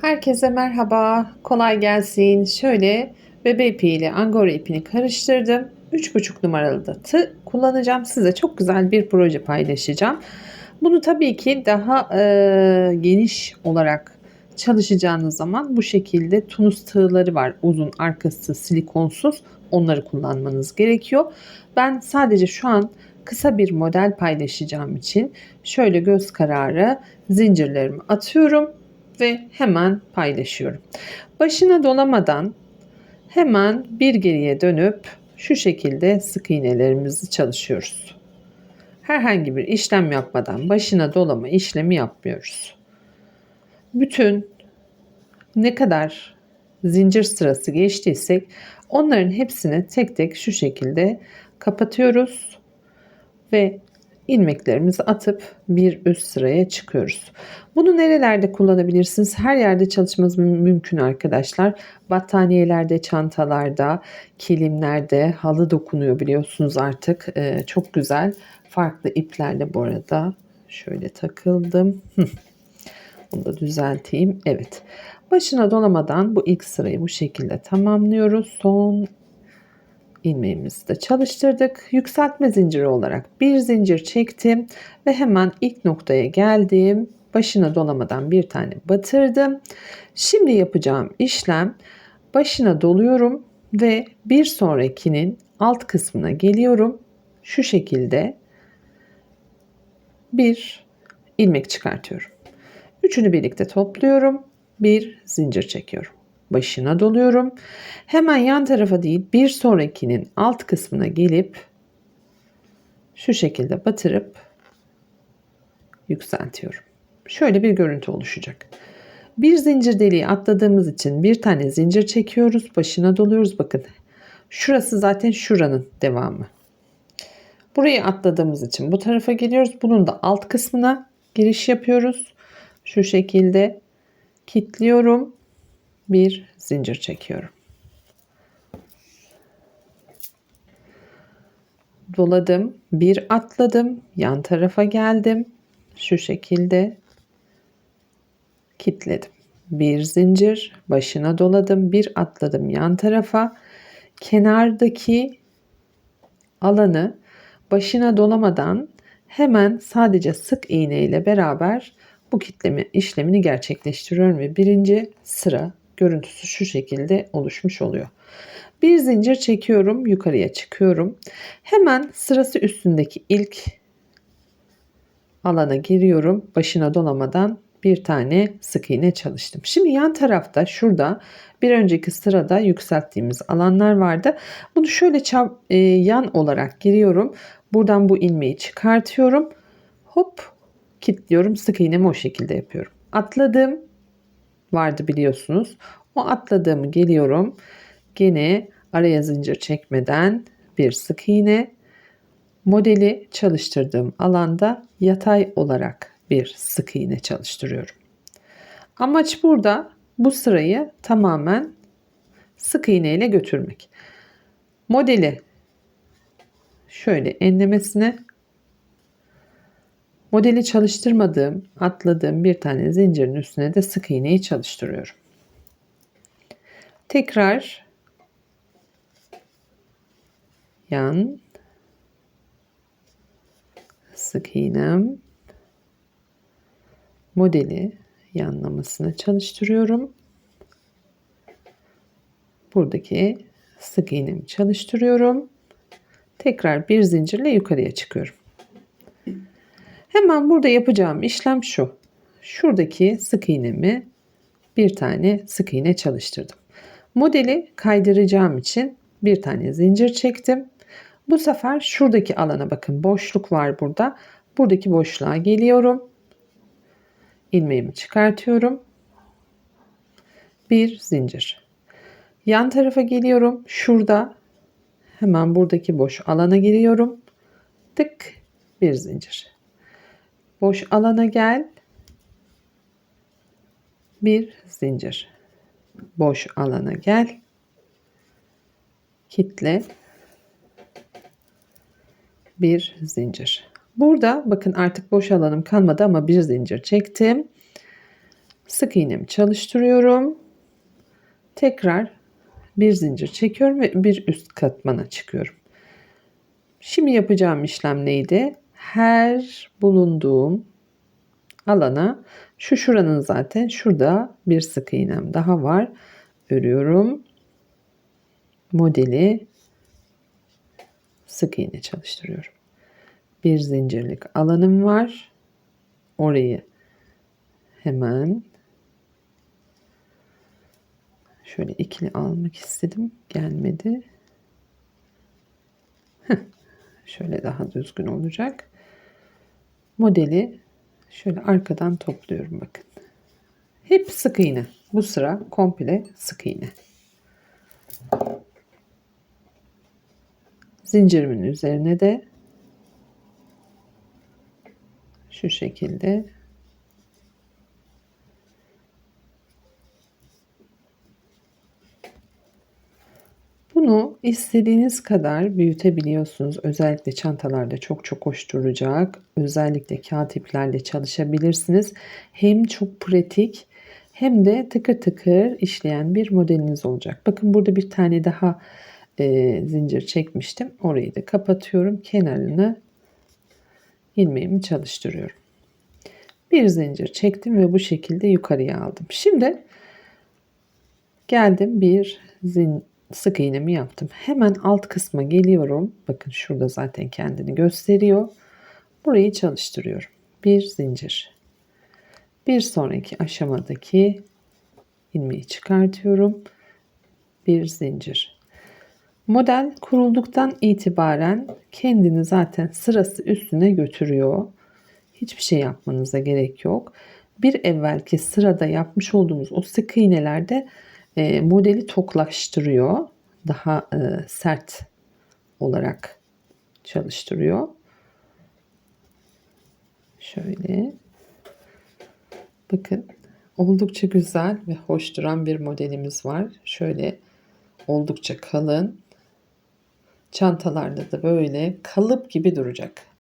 Herkese merhaba, kolay gelsin. Şöyle bebe ipi ile angora ipini karıştırdım. 3,5 numaralı da tığ kullanacağım. Size çok güzel bir proje paylaşacağım. Bunu tabii ki daha e, geniş olarak çalışacağınız zaman bu şekilde tunus tığları var. Uzun arkası silikonsuz. Onları kullanmanız gerekiyor. Ben sadece şu an kısa bir model paylaşacağım için şöyle göz kararı zincirlerimi atıyorum ve hemen paylaşıyorum. Başına dolamadan hemen bir geriye dönüp şu şekilde sık iğnelerimizi çalışıyoruz. Herhangi bir işlem yapmadan başına dolama işlemi yapmıyoruz. Bütün ne kadar zincir sırası geçtiysek onların hepsini tek tek şu şekilde kapatıyoruz ve ilmeklerimizi atıp bir üst sıraya çıkıyoruz. Bunu nerelerde kullanabilirsiniz? Her yerde çalışmanız mümkün arkadaşlar. Battaniyelerde, çantalarda, kilimlerde, halı dokunuyor biliyorsunuz artık. Ee, çok güzel. Farklı iplerle bu arada. Şöyle takıldım. Bunu da düzelteyim. Evet. Başına dolamadan bu ilk sırayı bu şekilde tamamlıyoruz. Son ilmeğimizi de çalıştırdık. Yükseltme zinciri olarak bir zincir çektim ve hemen ilk noktaya geldim. Başına dolamadan bir tane batırdım. Şimdi yapacağım işlem başına doluyorum ve bir sonrakinin alt kısmına geliyorum. Şu şekilde bir ilmek çıkartıyorum. Üçünü birlikte topluyorum. Bir zincir çekiyorum başına doluyorum. Hemen yan tarafa değil bir sonrakinin alt kısmına gelip şu şekilde batırıp yükseltiyorum. Şöyle bir görüntü oluşacak. Bir zincir deliği atladığımız için bir tane zincir çekiyoruz. Başına doluyoruz. Bakın şurası zaten şuranın devamı. Burayı atladığımız için bu tarafa geliyoruz. Bunun da alt kısmına giriş yapıyoruz. Şu şekilde kilitliyorum bir zincir çekiyorum. Doladım, bir atladım, yan tarafa geldim. Şu şekilde kitledim. Bir zincir, başına doladım, bir atladım yan tarafa. Kenardaki alanı başına dolamadan hemen sadece sık iğne ile beraber bu kitleme işlemini gerçekleştiriyorum ve birinci sıra görüntüsü şu şekilde oluşmuş oluyor. Bir zincir çekiyorum, yukarıya çıkıyorum. Hemen sırası üstündeki ilk alana giriyorum. Başına dolamadan bir tane sık iğne çalıştım. Şimdi yan tarafta şurada bir önceki sırada yükselttiğimiz alanlar vardı. Bunu şöyle çap, e, yan olarak giriyorum. Buradan bu ilmeği çıkartıyorum. Hop kilitliyorum. Sık iğnemi o şekilde yapıyorum. Atladım vardı biliyorsunuz. O atladığımı geliyorum. Gene araya zincir çekmeden bir sık iğne modeli çalıştırdığım alanda yatay olarak bir sık iğne çalıştırıyorum. Amaç burada bu sırayı tamamen sık iğne ile götürmek. Modeli şöyle enlemesine Modeli çalıştırmadığım, atladığım bir tane zincirin üstüne de sık iğneyi çalıştırıyorum. Tekrar yan sık iğnem modeli yanlamasına çalıştırıyorum. Buradaki sık iğnemi çalıştırıyorum. Tekrar bir zincirle yukarıya çıkıyorum. Hemen burada yapacağım işlem şu. Şuradaki sık iğnemi bir tane sık iğne çalıştırdım. Modeli kaydıracağım için bir tane zincir çektim. Bu sefer şuradaki alana bakın boşluk var burada. Buradaki boşluğa geliyorum. İlmeğimi çıkartıyorum. Bir zincir. Yan tarafa geliyorum. Şurada hemen buradaki boş alana giriyorum. Tık bir zincir. Boş alana gel. Bir zincir. Boş alana gel. Kitle. Bir zincir. Burada bakın artık boş alanım kalmadı ama bir zincir çektim. Sık iğnemi çalıştırıyorum. Tekrar bir zincir çekiyorum ve bir üst katmana çıkıyorum. Şimdi yapacağım işlem neydi? Her bulunduğum alana şu şuranın zaten şurada bir sık iğnem daha var. Örüyorum. Modeli sık iğne çalıştırıyorum. Bir zincirlik alanım var. Orayı hemen şöyle ikili almak istedim. Gelmedi. Heh, şöyle daha düzgün olacak. Modeli şöyle arkadan topluyorum bakın. Hep sık iğne. Bu sıra komple sık iğne. Zincirimin üzerine de şu şekilde Bunu istediğiniz kadar büyütebiliyorsunuz. Özellikle çantalarda çok çok hoş duracak. Özellikle kağıt iplerle çalışabilirsiniz. Hem çok pratik hem de tıkır tıkır işleyen bir modeliniz olacak. Bakın burada bir tane daha e, zincir çekmiştim. Orayı da kapatıyorum. Kenarını ilmeğimi çalıştırıyorum. Bir zincir çektim ve bu şekilde yukarıya aldım. Şimdi geldim bir zin, sık iğnemi yaptım. Hemen alt kısma geliyorum. Bakın şurada zaten kendini gösteriyor. Burayı çalıştırıyorum. Bir zincir. Bir sonraki aşamadaki ilmeği çıkartıyorum. Bir zincir. Model kurulduktan itibaren kendini zaten sırası üstüne götürüyor. Hiçbir şey yapmanıza gerek yok. Bir evvelki sırada yapmış olduğumuz o sık iğnelerde e, modeli toklaştırıyor. Daha e, sert olarak çalıştırıyor. Şöyle. Bakın oldukça güzel ve hoş duran bir modelimiz var. Şöyle oldukça kalın. Çantalarda da böyle kalıp gibi duracak.